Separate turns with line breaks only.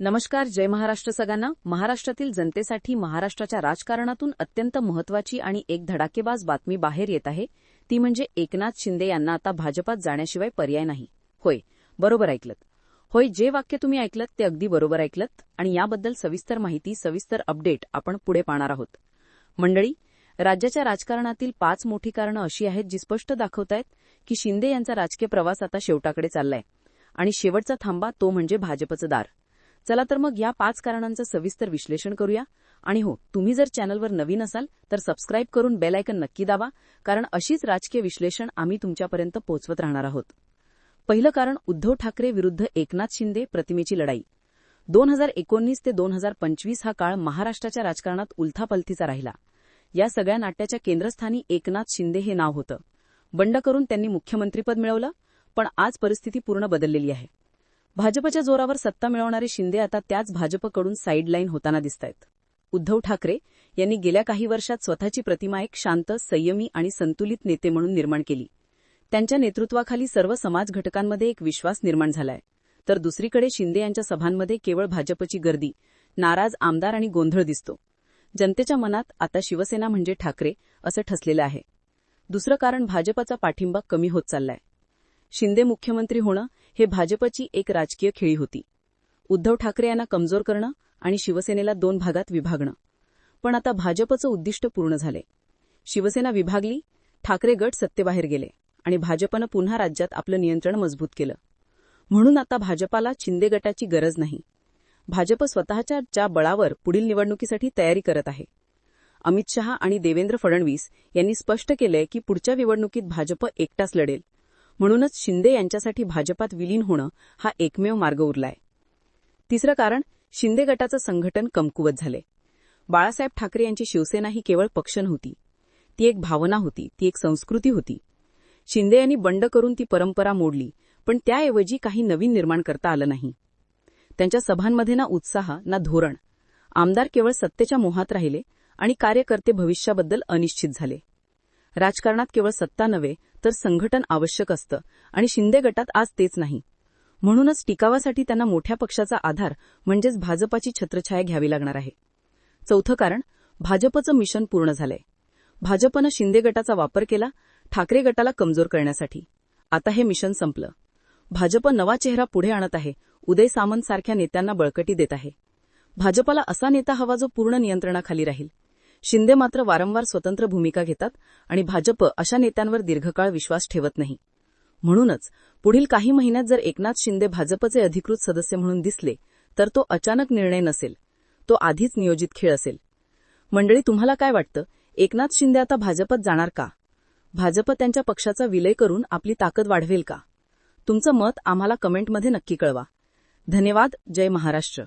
नमस्कार जय महाराष्ट्र सगळ्यांना. महाराष्ट्रातील जनतेसाठी महाराष्ट्राच्या राजकारणातून अत्यंत महत्वाची आणि एक धडाकेबाज बातमी बाहेर येत आहे. ती म्हणजे एकनाथ शिंदे यांना आता भाजपात जाण्याशिवाय पर्याय नाही. होय बरोबर ऐकलत. होय जे वाक्य तुम्ही ऐकलत ते अगदी बरोबर ऐकलत आणि याबद्दल सविस्तर माहिती सविस्तर अपडेट आपण पुढे पाहणार आहोत. मंडळी राज्याच्या राजकारणातील पाच मोठी कारणं अशी आहेत जी स्पष्ट दाखवतायत की शिंदे यांचा राजकीय प्रवास आता शेवटाकडे चाललाय. आणि शेवटचा थांबा तो म्हणजे भाजपचं दार. चला तर मग या पाच कारणांचं सविस्तर विश्लेषण करूया. आणि हो तुम्ही जर चॅनलवर नवीन असाल तर सबस्क्राईब करून बेल आयकन नक्की दाबा कारण अशीच राजकीय विश्लेषण आम्ही तुमच्यापर्यंत पोहोचवत राहणार आहोत. पहिलं कारण उद्धव ठाकरे विरुद्ध एकनाथ शिंदे प्रतिमेची लढाई. दोन हजार एकोणीस ते दोन हजार पंचवीस हा काळ महाराष्ट्राच्या राजकारणात उलथापलथीचा राहिला. या सगळ्या नाट्याच्या केंद्रस्थानी एकनाथ शिंदे हे नाव होतं. बंड करून त्यांनी मुख्यमंत्रीपद मिळवलं पण आज परिस्थिती पूर्ण बदललेली आहे. भाजपच्या जोरावर सत्ता मिळवणारे शिंदे आता त्याच भाजपकडून साईडलाईन होताना दिसतायत. उद्धव ठाकरे यांनी गेल्या काही वर्षात स्वतःची प्रतिमा एक शांत संयमी आणि संतुलित नेते म्हणून निर्माण केली. त्यांच्या नेतृत्वाखाली सर्व समाज घटकांमध्ये एक विश्वास निर्माण झालाय. तर दुसरीकडे शिंदे यांच्या सभांमध्ये केवळ भाजपची गर्दी नाराज आमदार आणि गोंधळ दिसतो. जनतेच्या मनात आता शिवसेना म्हणजे ठाकरे असं ठसलेलं आहे. दुसरं कारण भाजपचा पाठिंबा कमी होत चाललाय. शिंदे मुख्यमंत्री होणं हे भाजपची एक राजकीय खेळी होती. उद्धव ठाकरे यांना कमजोर करणं आणि शिवसेनेला दोन भागात विभागणं. पण आता भाजपचं उद्दिष्ट पूर्ण झाले. शिवसेना विभागली ठाकरे गट सत्तेबाहेर गेले आणि भाजपनं पुन्हा राज्यात आपलं नियंत्रण मजबूत केलं. म्हणून आता भाजपाला शिंदे गटाची गरज नाही. भाजप स्वतःच्या ज्या बळावर पुढील निवडणुकीसाठी तयारी करत आहे. अमित शहा आणि देवेंद्र फडणवीस यांनी स्पष्ट केलंय की पुढच्या निवडणुकीत भाजप एकटाच लढेल. म्हणूनच शिंदे यांच्यासाठी भाजपात विलीन होणं हा एकमेव मार्ग उरलाय. तिसरं कारण शिंदे गटाचं संघटन कमकुवत झाले बाळासाहेब ठाकरे यांची शिवसेना ही केवळ पक्ष नव्हती. ती एक भावना होती ती एक संस्कृती होती. शिंदे यांनी बंड करून ती परंपरा मोडली पण त्याऐवजी काही नवीन निर्माण करता आलं नाही. त्यांच्या सभांमध्ये ना उत्साह ना धोरण. आमदार केवळ सत्तेच्या मोहात राहिले आणि कार्यकर्ते भविष्याबद्दल अनिश्चित झाले. राजकारणात केवळ सत्ता नव्हे तर संघटन आवश्यक असतं. आणि शिंदे गटात आज तेच नाही. म्हणूनच टिकावासाठी त्यांना मोठ्या पक्षाचा आधार म्हणजेच भाजपाची छत्रछाया घ्यावी लागणार आहे. चौथं कारण भाजपचं मिशन पूर्ण झालंय. भाजपनं शिंदे गटाचा वापर केला ठाकरे गटाला कमजोर करण्यासाठी. आता हे मिशन संपलं. भाजप नवा चेहरा पुढे आणत आहे उदय सामंत सारख्या नेत्यांना बळकटी देत आहे. भाजपला असा नेता हवा जो पूर्ण नियंत्रणाखाली राहील. शिंदे मात्र वारंवार स्वतंत्र भूमिका घेतात आणि भाजप अशा नेत्यांवर दीर्घकाळ विश्वास ठेवत नाही. म्हणूनच पुढील काही महिन्यात जर एकनाथ शिंदे भाजपचे अधिकृत सदस्य म्हणून दिसले तर तो अचानक निर्णय नसेल. तो आधीच नियोजित खेळ असेल. मंडळी तुम्हाला काय वाटतं? एकनाथ शिंदे आता भाजपत जाणार का? भाजप त्यांच्या पक्षाचा विलय करून आपली ताकद वाढवेल का? तुमचं मत आम्हाला कमेंटमध्ये नक्की कळवा. धन्यवाद. जय महाराष्ट्र.